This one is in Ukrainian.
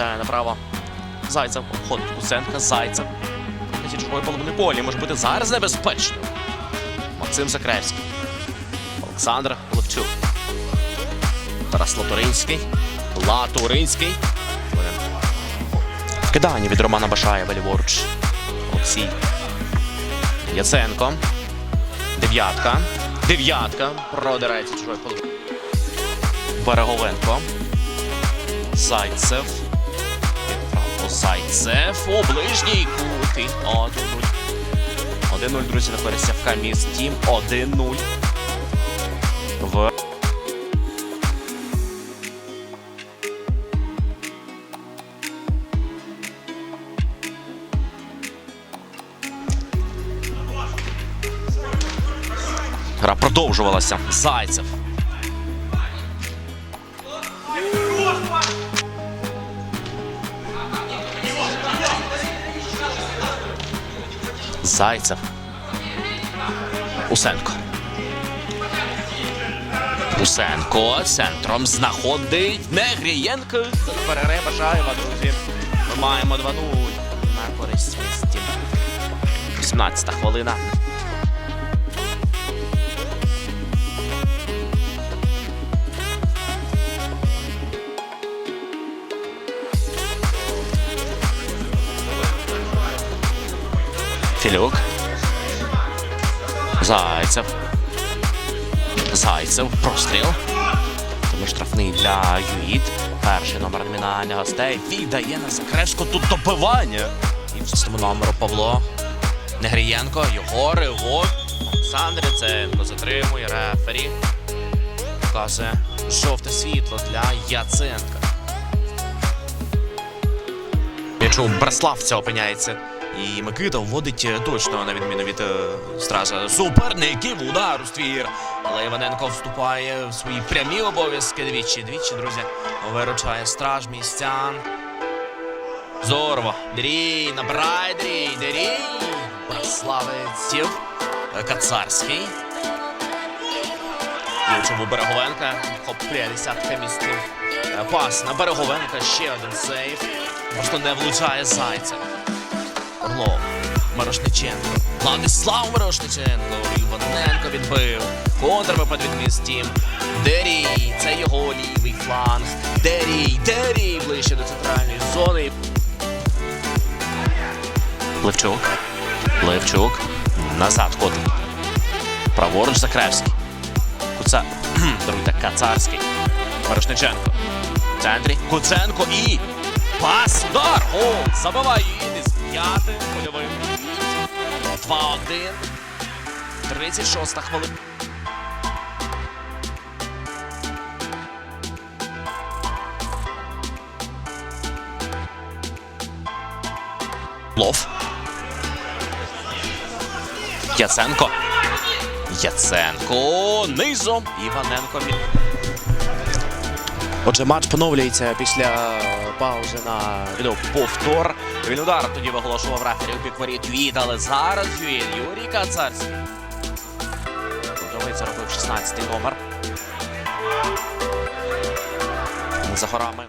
повертає направо. Зайцев обходить Куценка. Зайцев. На чужої половини полі може бути зараз небезпечно. Максим Закревський. Олександр Левчук. Тарас Латуринський. Латуринський. Вкидання від Романа Башаєва ліворуч. Олексій. Яценко. Дев'ятка. Дев'ятка. Продирається чужої половини. Береговенко. Зайцев. Відправо Зайцев. У ближній кут. 1-0. 1-0, друзі, на користь Сявка Міст Тім. 1-0. В Гра продовжувалася. Зайцев. Зайцев. Усенко. Усенко центром знаходить Негрієнко. Перере Бажаєва, друзі. Ми маємо 2-0 на користь місті. 18 хвилина. Філюк. Зайцев. Зайцев. Простріл. Тому штрафний для Юїд. Перший номер номінальних гостей. Віддає на Закревську тут добивання. І в шостому номеру Павло Негрієнко. Його ривок. Олександр Яценко затримує рефері. Показує жовте світло для Яценка. Якщо Браславця опиняється. І Микита вводить е, точно, на відміну від е, стража суперників удар у ствір. Але Іваненко вступає в свої прямі обов'язки двічі. Двічі, друзі, виручає страж містян. Зорво. Дрій, набирай дрій, дрій. Браславеців. Е, Кацарський. Ключов Береговенка. Хоплє десятка містів. Е, Пас на Береговенка. Ще один сейф. Просто не влучає Зайцев. Орлов. Мирошниченко. Владислав Мирошниченко. Іваненко відбив. Контрвипад від містім. Дерій. Це його лівий фланг. Дерій. Дерій. Ближче до центральної зони. Левчук. Левчук. Назад ходить. Праворуч Закревський. Куца. Друзі, Кацарський. Мирошниченко. В центрі. Куценко і. Пас. Удар. Гол. Забиває. П'ятим польовим. 2-1. 36 хвилина. Лов. Яценко. Яценко низом. Іваненко. Отже, матч поновлюється після паузи на повтор. Він удар тоді виголошував рефері у бік воріт Юїд, але зараз Юїд Юрій Кацарський. Подобається робив 16-й номер. За хорами.